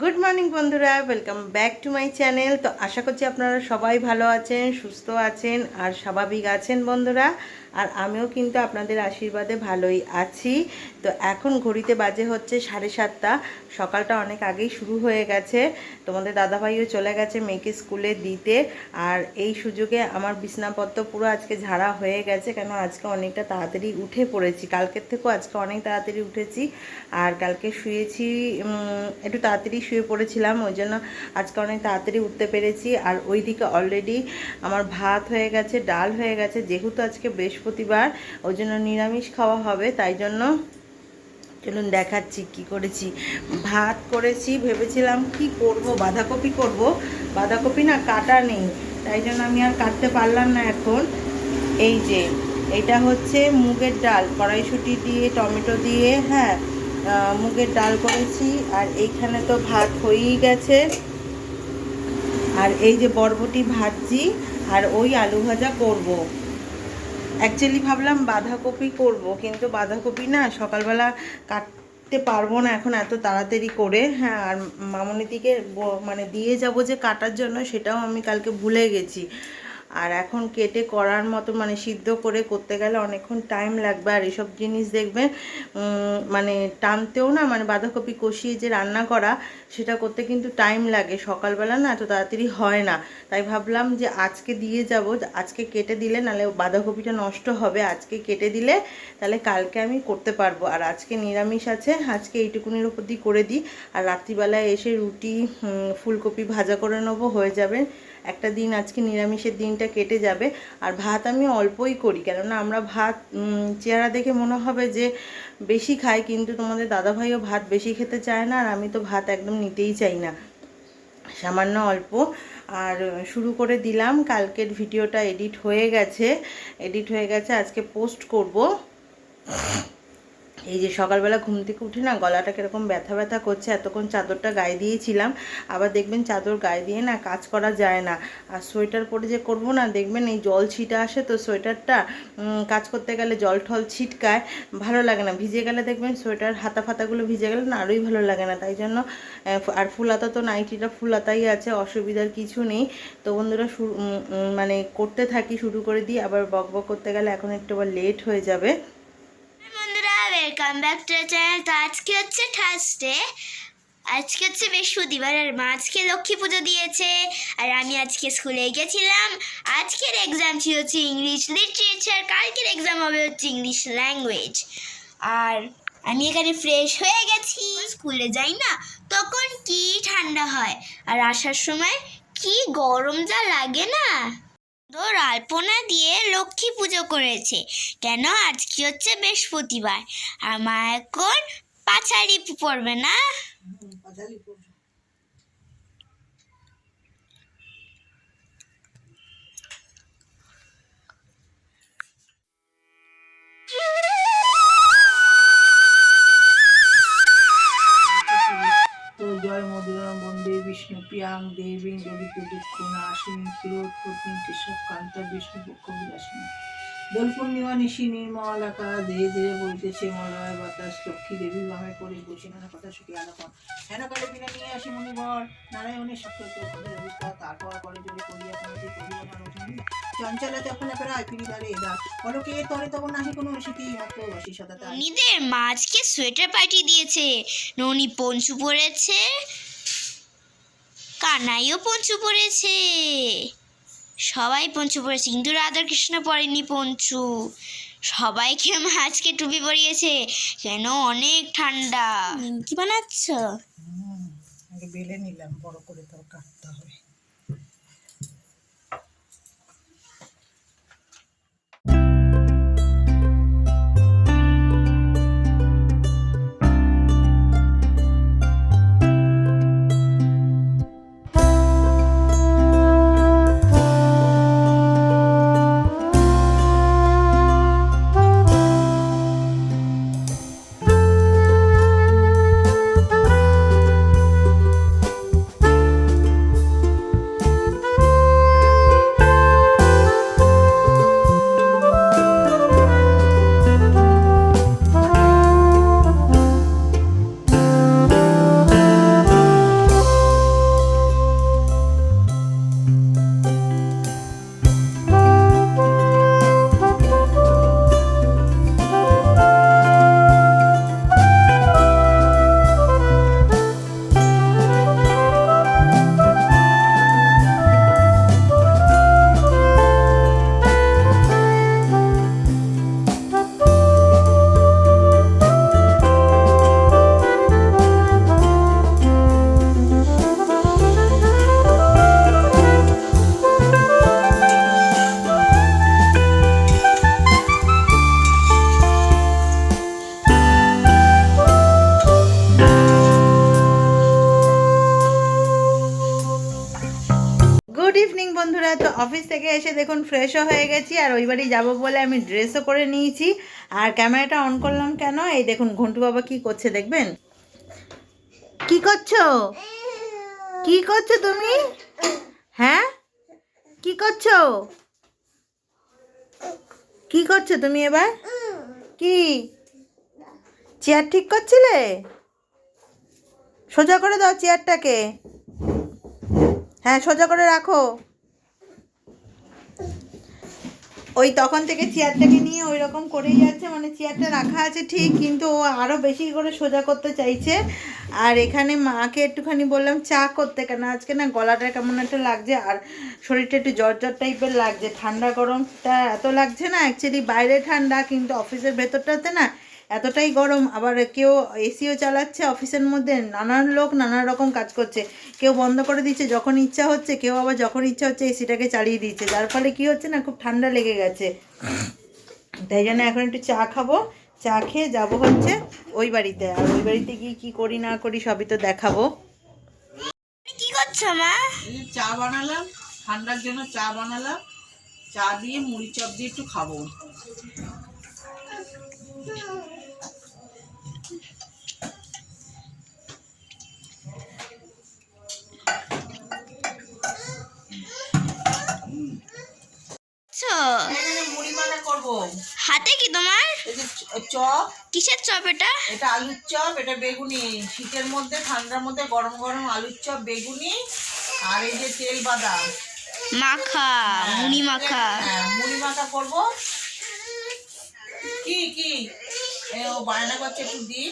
Good morning বন্ধুরা। Welcome back to my channel তো আশা করছি আপনারা সবাই ভালো আছেন, সুস্থ আছেন, আর স্বাভাবিক আছেন, বন্ধুরা। আর আমিও কিন্তু আপনাদের আশীর্বাদে ভালোই আছি। তো এখন ঘড়িতে বাজে হচ্ছে সাড়ে সাতটা। সকালটা অনেক আগেই শুরু হয়ে গেছে। তোমাদের দাদাভাইও চলে গেছে মেয়েকে স্কুলে দিতে। আর এই সুযোগে আমার বিছনাপত্র পুরো আজকে ঝাড়া হয়ে গেছে। কেন আজকে অনেকটা তাড়াতাড়ি উঠে পড়েছি। কালকের থেকেও আজকে অনেক তাড়াতাড়ি উঠেছি। আর কালকে শুয়েছি একটু তাড়াতাড়ি শুয়ে পড়েছিলাম। ওই জন্য আজকে অনেক তাড়াতাড়ি উঠতে পেরেছি। আর ওইদিকে অলরেডি আমার ভাত হয়ে গেছে, ডাল হয়ে গেছে। যেহেতু আজকে বৃহস্পতিবার, ওই জন্য নিরামিষ খাওয়া হবে, তাই জন্য চলুন দেখাচ্ছি কি করেছি। ভাত করেছি, ভেবেছিলাম কি করব, বাঁধাকপি করব। বাঁধাকপি না কাটা নেই, তাই জন্য আমি আর কাটতে পারলাম না এখন। এই যে, এটা হচ্ছে মুগের ডাল, কড়াইশুঁটি দিয়ে, টমেটো দিয়ে হ্যাঁ মুগের ডাল করেছি, আর এইখানে তো ভাত হয়েই গেছে। আর এই যে বরবটি ভাজি আর ওই আলু ভাজা করব। অ্যাকচুয়ালি ভাবলাম বাঁধাকপি করব, কিন্তু বাঁধাকপি না সকালবেলা কাটতে পারব না এখন এত তাড়াতাড়ি করে। হ্যাঁ আর মামনিদিকে মানে দিয়ে যাব যে কাটার জন্য, সেটাও আমি কালকে ভুলে গেছি। আর এখন কেটে করার মতো মানে সিদ্ধ করে করতে গেলে অনেকক্ষণ টাইম লাগবে। আর এসব জিনিস দেখবেন মানে টানতেও না মানে বাঁধাকপি কষিয়ে যে রান্না করা, সেটা করতে কিন্তু টাইম লাগে। সকালবেলা না এত তাড়াতাড়ি হয় না। তাই ভাবলাম যে আজকে দিয়ে যাব, আজকে কেটে দিলে নাহলে বাঁধাকপিটা নষ্ট হবে। আজকে কেটে দিলে তাহলে কালকে আমি করতে পারব। আর আজকে নিরামিষ আছে, আজকে এইটুকুনির উপর দিয়ে করে দিই। আর রাত্রিবেলায় এসে রুটি ফুলকপি ভাজা করে নেব, হয়ে যাবে। একটা দিন আজকে নিরামিষের দিনটা কেটে যাবে। আর ভাত আমি অল্পই করি, কেননা আমরা ভাত চেহারা দেখে মনে হবে যে বেশি খাই, কিন্তু তোমাদের দাদাভাইও ভাত বেশি খেতে চায় না, আর আমি তো ভাত একদম নিতেই চাই না। সামান্য অল্প। আর শুরু করে দিলাম, কালকের ভিডিওটা এডিট হয়ে গেছে। এডিট হয়ে গেছে, আজকে পোস্ট করব। এই যে সকালবেলা ঘুম থেকে উঠে না গলাটা কীরকম ব্যথা ব্যথা করছে, এতক্ষণ চাদরটা গায়ে দিয়েছিলাম, আবার দেখবেন চাদর গায়ে দিয়ে না কাজ করা যায় না। আর সোয়েটার পরে যে করব না, দেখবেন এই জল ছিটা আসে তো সোয়েটারটা কাজ করতে গেলে জল ঠল ছিটকায়, ভালো লাগে না। ভিজে গেলে দেখবেন সোয়েটার হাতা ফাতাগুলো ভিজে গেলে না আরোই ভালো লাগে না। তাই জন্য আর ফুলাতা তো নাইটিটা ফুলাতাই আছে, অসুবিধার কিছু নেই। তো বন্ধুরা মানে করতে থাকি, শুরু করে দিই, আবার বক বক করতে গেলে এখন একটু আবার লেট হয়ে যাবে। ওয়েলকাম ব্যাক টু চ্যানেল তো আজকে হচ্ছে থার্সডে আজকে হচ্ছে বৃহস্পতিবার, আর মা আজকে লক্ষ্মী পুজো দিয়েছে। আর আমি আজকে স্কুলে গেছিলাম। আজকের এক্সাম ছিল হচ্ছে ইংলিশ লিটারেচার কালকের এক্সাম হবে হচ্ছে ইংলিশ ল্যাঙ্গুয়েজ আর আমি এখানে ফ্রেশ হয়ে গেছি। স্কুলে যাই না, তখন কি ঠান্ডা হয়? আর আসার সময় কি গরম যা লাগে না। তোর আলপনা দিয়ে লক্ষ্মী পুজো করেছে। কেন? আজকে হচ্ছে বৃহস্পতিবার। আমার এখন পাছাড়ি পড়বে না? বিষ্ণু, প্রিয়াং, দেবী দলিত দুঃখ নাশিনী ক্ষীরোৎপত্নী কেশবকান্ত বিষ্ণু পক্ষ বিলাসিনী দোল পূর্ণিমা নিশি, নির্মল আকাশ, ধীরে ধীরে বইতেছে মলয়, বাতাস, লক্ষ্মী, দেবী, বামে করে বসে, নানা কথা শুকি আলোকন। হেন কালে বিনা নিয়ে আসি মণিবর নারায়ণের অভিজ্ঞতা তারপর করে যদি করিয়া না রোজন চঞ্চলে তখন প্রায় ফিরি দাঁড়ে এদা পলকে তরে তখন নাহি কোনো শীতি মাত্র বসি সদা তাই ননিদের মা সোয়েটার পাঠিয়ে দিয়েছে। ননি পঞ্চু পরেছে কানাইও পঞ্চু পড়েছে। সবাই পঞ্চু পড়েছে কিন্তু রাধাকৃষ্ণ পড়েনি পঞ্চু। সবাইকে মাছকে টুপি পরিয়েছে কেন অনেক ঠান্ডা। কি বানাচ্ছ? বেলে নিলাম বড় করে। ফ্রেশও হয়ে গেছি, আর ওই বাড়ি যাব বলে আমি ড্রেসও করে নিয়েছি। আর ক্যামেরাটা অন করলাম কেন? এই দেখুন, ঘন্টু বাবা কি করছে দেখবেন? কি করছ? কি করছ তুমি? হ্যাঁ? কি করছ? কি করছ তুমি এবার? কি? চেয়ার ঠিক করছিলে? সোজা করে দাও চেয়ারটাকে হ্যাঁ সোজা করে রাখো। ওই তখন থেকে চেয়ারটাকে নিয়ে ওই রকম করেই যাচ্ছে মানে চেয়ারটা রাখা আছে ঠিক, কিন্তু ও আরও বেশি করে সোজা করতে চাইছে। আর এখানে মাকে একটুখানি বললাম, চা করতে কেন? আজকে না গলাটা কেমন একটা লাগছে, আর শরীরটা একটু জ্বর জ্বর টাইপের লাগছে। ঠান্ডা গরমটা এত লাগছে না অ্যাকচুয়ালি বাইরে ঠান্ডা, কিন্তু অফিসের ভেতরটাতে না এতটাই গরম আবার কেউ এসিও চালাচ্ছে অফিসের মধ্যে নানান লোক নানা রকম কাজ করছে। কেউ বন্ধ করে দিচ্ছে যখন ইচ্ছা হচ্ছে কেউ আবার যখন ইচ্ছা হচ্ছে এসিটাকে চালিয়ে দিচ্ছে। যার ফলে কি হচ্ছে না খুব ঠান্ডা লেগে গেছে। তাই জন্য এখন একটু চা খাব চা খেয়ে যাব হচ্ছে ওই বাড়িতে। আর ওই বাড়িতে গিয়ে কী করি না করি সবই তো দেখাবো। কি করছ মা? এই চা বানালাম ঠান্ডার জন্য চা বানালাম। চা দিয়ে মুড়ি চপ দিয়ে একটু খাব। হাতে কি তোমার? চপ কিসের চপ এটা? এটা আলুর চপ এটা বেগুনি শীতের মধ্যে ঠান্ডার মধ্যে গরম গরম আলুর চপ বেগুনি আর এই যে তেল বাদাম মাখা মুনি মাখা। হ্যাঁ মুড়ি মাখা করব। কি কি? ও বায়না করছে একটু দি।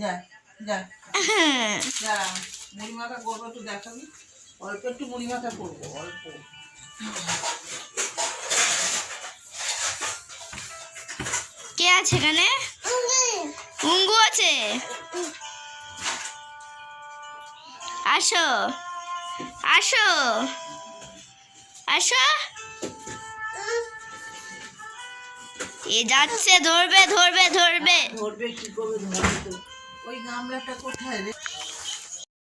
যা যা। যা মুড়ি মাখা করব একটু দেখাবি অল্প একটু মুড়ি মাখা করব, অল্প। কে আছে এখানে? উঙ্গু আছে? আসো। আসো। আসো। এ যাচ্ছে ধরবে ধরবে ধরবে। ধরবে কি করবে ধরবে তো। ওই গামলাটা কোথায় রে?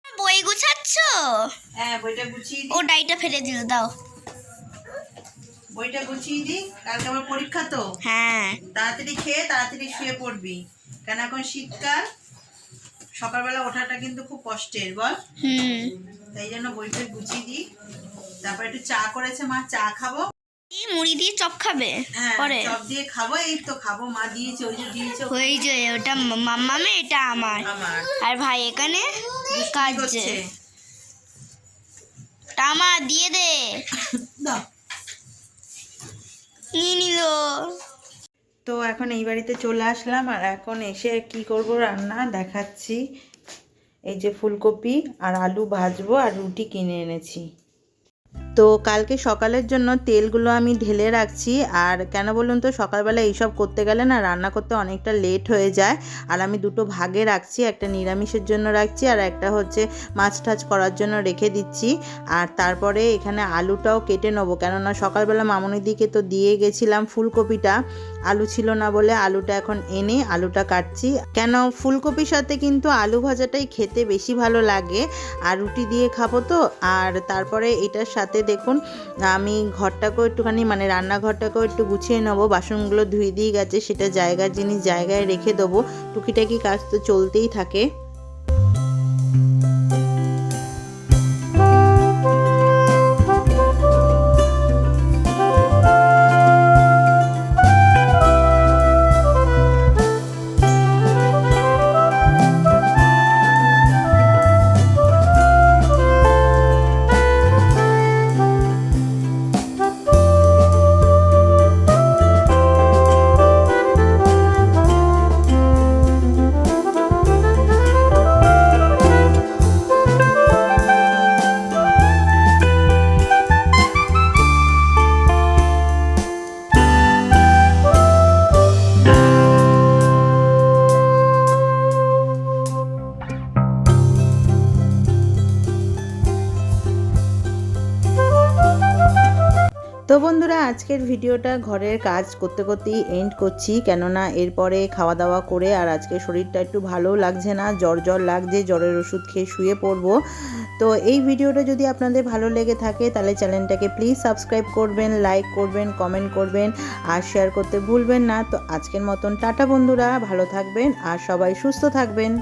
বই গুছাচ্ছ? হ্যাঁ বইটা গুছিয়ে ও ডাইটা ফেলে দিল দাও। বইটা গুছিয়ে দিই। কালকে আমার পরীক্ষা তো। হ্যাঁ। তাড়াতাড়ি খেয়ে তাড়াতাড়ি শুয়ে পড়বি। কেন এখন শীতকাল? সকালবেলা ওঠাটা কিন্তু খুব কষ্টের বল। হুম। তাই জন্য বইটা গুছিয়ে দিই। তারপর একটু চা করেছে মা চা খাব। মুড়ি দিয়ে চপ খাবে? হ্যাঁ পরে? চপ দিয়ে খাব এই তো খাব মা দিয়েছে ওই যে দিয়েছে। ওই যে ওটা মাম্মামে এটা আমার। আর ভাই এখানে কাজে করছে। টামা দিয়ে দে। দাও। নিয়ে নিল। তো এখন এই বাড়িতে চলে আসলাম আর এখন এসে কি করব রান্না দেখাচ্ছি। এই যে ফুলকপি আর আলু ভাজবো আর রুটি কিনে এনেছি। তো কালকে সকালের জন্য তেলগুলো আমি ঢেলে রাখছি। আর কেন বলুন তো, সকালবেলা এইসব করতে গেলে না রান্না করতে অনেকটা লেট হয়ে যায়। আর আমি দুটো ভাগে রাখছি, একটা নিরামিষের জন্য রাখছি আর একটা হচ্ছে মাছ টাছ করার জন্য রেখে দিচ্ছি। আর তারপরে এখানে আলুটাও কেটে নেব। কেননা সকালবেলা মামনির দিকে তো দিয়ে গেছিলাম ফুলকপিটা। আলু ছিল না বলে আলুটা এখন এনে আলুটা কাটছি। কেন? ফুলকপির সাথে কিন্তু আলু ভাজাটাই খেতে বেশি ভালো লাগে। আর রুটি দিয়ে খাব তো। আর তারপরে এটার সাথে দেখুন, আমি ঘরটাকেও একটুখানি মানে রান্নাঘরটাকেও একটু গুছিয়ে নেব। বাসনগুলো ধুয়ে দিয়ে গেছে, সেটা জায়গার জিনিস জায়গায় রেখে দেবো। টুকিটাকি কাজ তো চলতেই থাকে। তো বন্ধুরা, আজকের ভিডিওটা ঘরের কাজ করতে করতেই এন্ড করছি। কেননা এরপরে খাওয়া দাওয়া করে আর আজকে শরীরটা একটু ভালো লাগছে না, জ্বর জ্বর লাগছে, জ্বরের ওষুধ খেয়ে শুয়ে পড়ব। তো এই ভিডিওটা যদি আপনাদের ভালো লেগে থাকে, তাহলে চ্যানেলটাকে প্লিজ সাবস্ক্রাইব করবেন লাইক করবেন কমেন্ট করবেন আর শেয়ার করতে ভুলবেন না। তো আজকের মতন টাটা বন্ধুরা, ভালো থাকবেন আর সবাই সুস্থ থাকবেন।